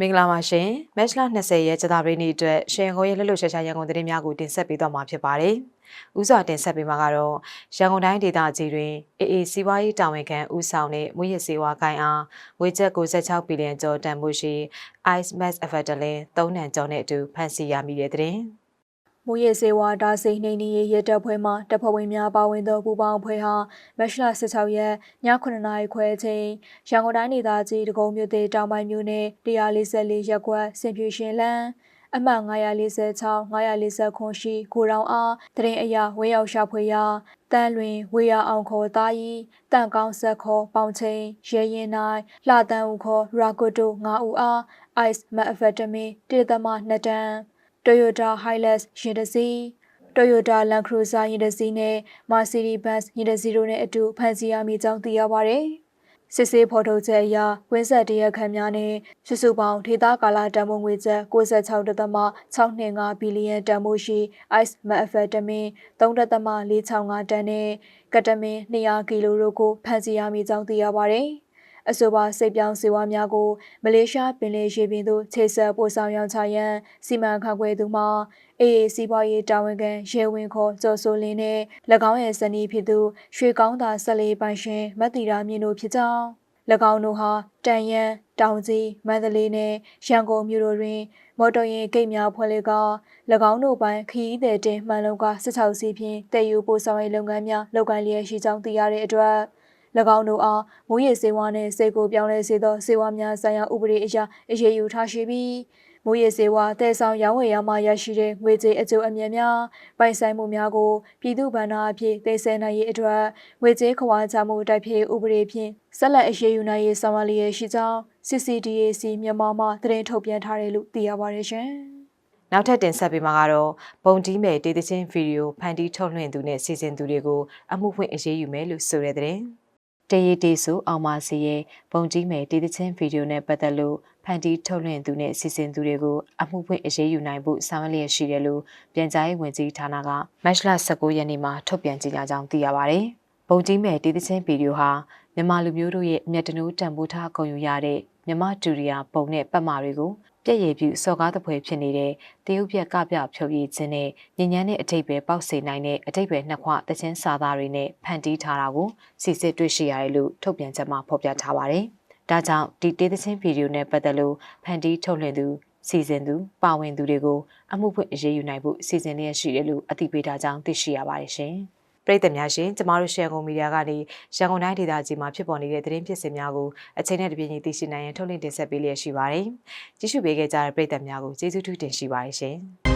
မင်္ဂလာပါရှင်မတ်လ20ရက်ကြာသပတေးနေ့အတွက်ရှင်ကိုရဲ့လှလှရှာရှာရန်ကုန်သတင်းများကိုတင်ဆက်ပေးသွားမှာဖြစ်ပါတယ်။ဦးစွာတင်ဆက်ပေးမှာကတော့ရန်ကုန်တိုင်းဒေသကြီးတွင်အေအေစီးပွားရေးတာဝန်ခံဦးဆောင်တဲ့မွေးရစေဝါကိုင်အားဝေချက်96ဘီလီယံကျော်တန်ဖိုးရှိ Ice Max Avatalin 3နံကျော်နဲ့အတူဖန်ဆီးရမိတဲ့သတင်း။ မူရစေဝါဒါစိန်နှိမ်နင်းရေးရဲတပ်ဖွဲ့မှတပ်ဖွဲ့ဝင်များပါဝင်သောပူးပေါင်းအဖွဲ့ဟာမတ်လ16ရက်ည9:00နာရီခွဲအချိန်ရန်ကုန်တိုင်းဒေသကြီးဒဂုံမြို့သေးတောင်ပိုင်းမြို့နယ်144ရပ်ကွက်စင်ဖြူရှင်လန်းအမှတ်946 940ခွန်ရှိကိုရောင်အားတရင်အရာဝင်းရောက်ရှာဖွေရာတန်းလွင်ဝေရအောင်ခေါ်သားကြီးတန့်ကောင်းဆက်ခေါ်ပေါင်ချင်းရဲရင်နိုင်လှတန်းဦးခေါ်ရာကိုတို9ဦးအား ice methamphetamine 1.2တန်း Toyota Hilux ယာဉ်တစ်စီး Toyota Land Cruiser ယာဉ်တစ်စီးနဲ့ Mercedes-Benz ယာဉ်တစ်စီးတို့နဲ့အတူဖမ်းဆီးရမိကြောင်းသိရပါဗျ။စစ်ဆေးဖော်ထုတ်ချက်အရဝင်းဆက်တရက်ခံများနဲ့စုစုပေါင်းဒေသကာလတန်ဖိုးငွေကျပ်96.625ဘီလီယံတန်ဖိုးရှိ ice methamphetamine 3.465တန်နဲ့ကတမင်200ကီလိုတို့ကိုဖမ်းဆီးရမိကြောင်းသိရပါဗျ။ အဆိုပါစိတ်ပြောင်းစေဝါများကိုမလေးရှားပင်လယ်ရေပြင်သို့ခြေဆက်ပို့ဆောင်ရောင်းချရန်စီမံခန့်ခွဲသူမှအေးစီးပွားရေးတာဝန်ခံရဲဝင်ခေါ်ကျော်စိုးလင်းနဲ့၎င်းရဲ့ဇနီးဖြစ်သူရွှေကောင်းသာဆက်လေးပိုင်ရှင်မတ်တီရာမြင့်တို့ဖြစ်ကြောင်း၎င်းတို့ဟာတန်ရန်တောင်ကြီးမန္တလေးနဲ့ရန်ကုန်မြို့တို့တွင် မော်တော်ယာဉ်ဂိတ်များဖွင့်လှစ်က၎င်းတို့ပိုင်းခရီးသည်တင်မှန်လုံးက16စီးဖြင့်တည်ယူပို့ဆောင်ရေးလုပ်ငန်းများလုပ်ကိုင်လျက်ရှိကြောင်းသိရတဲ့အတွက်၎ င်းတို့အားမူရည်စေဝါနှင့်စိတ်ကိုပြောင်းလဲစေသောစေဝါများဆိုင်ရာဥပဒေအရအရေးယူထားရှိပြီးမူရည်စေဝါတည်ဆောင်ရောင်းဝယ်ရမှရရှိတဲ့ငွေကြေးအကျိုးအမြတ်များပိုင်ဆိုင်မှုများကိုပြည်သူ့ဗန္ဓာအဖြစ်သိသိနိုင်ရေးအတွက်ငွေကြေးခွာချမှုတိုက်ဖြည့်ဥပဒေဖြင့်ဆက်လက်အရေးယူနိုင်ရေးဆောင်ရွက်လျက်ရှိကြောင်း CCDAC မြန်မာမှသတင်းထုတ်ပြန်ထားတယ်လို့သိရပါတယ်ရှင်။နောက်ထပ်တင်ဆက်ပေးမှာကတော့ပုံတီးမဲ့ဒေသချင်းဗီဒီယိုဖန်တီးထုတ်လွှင့်သူနဲ့စီစဉ်သူတွေကိုအမှုဖွင့်အရေးယူမယ်လို့ဆိုတဲ့တဲ့ တရေတေးဆိုအောင်ပါစီရဲ့ပုံတီးမဲ့ဒေသချင်းဗီဒီယိုနဲ့ပတ်သက်လို့ဖန်တီးထုတ်လွှင့်သူနဲ့စီစဉ်သူတွေကိုအမှုဖွင့်အရေးယူနိုင်ဖို့ဆောင်ရွက်လျက်ရှိတယ်လို့ပြန်ကြားရေးဝန်ကြီးဌာနကမတ်လ19ရက်နေ့မှာထုတ်ပြန်ကြေညာကြောင်းသိရပါဗျ။ပုံတီးမဲ့ဒေသချင်းဗီဒီယိုဟာမြန်မာလူမျိုးတို့ရဲ့မျက်တနိုးတံပိုးထားဂုဏ်ယူရတဲ့မြမတူရီယာပုံနဲ့ပတ်မာတွေကို ပြည့်ရည်ပြုစော်ကားသဖွယ်ဖြစ်နေတဲ့တရုတ်ပြက်ကပြဖြုတ်ရည်ခြင်းနဲ့ညဉ့်ညမ်းတဲ့အထိပ်ပဲပေါက်စေနိုင်တဲ့အထိပ်ပဲနှစ်ခွတချင်းစာသားတွေနဲ့ဖန်တီးထားတာကိုစီစစ်တွေ့ရှိရတယ်လို့ထုတ်ပြန်ချက်မှာဖော်ပြထားပါတယ်။ဒါကြောင့်ဒီတေးသချင်းဗီဒီယိုနဲ့ပတ်သက်လို့ဖန်တီးထုတ်လွှင့်သူစီစဉ်သူပါဝင်သူတွေကိုအမှုဖွင့်အရေးယူနိုင်ဖို့စီစဉ်လျက်ရှိတယ်လို့အသိပေးထားကြောင်းသိရှိရပါတယ်ရှင်။ ပရိသတ်များရှင်ကျမတို့ရှယ်ကုန်မီဒီယာကနေရန်ကုန်တိုင်းဒေသကြီးမှာဖြစ်ပေါ်နေတဲ့သတင်းဖြစ်စဉ်များကိုအချိန်နဲ့တပြေးညီသိရှိနိုင်ရန်ထုတ်လင်းတင်ဆက်ပေးလျက်ရှိပါတယ်။ကြည့်ရှုပေးခဲ့ကြတဲ့ပရိသတ်များကိုကျေးဇူးတူတင်ရှိပါတယ်ရှင်။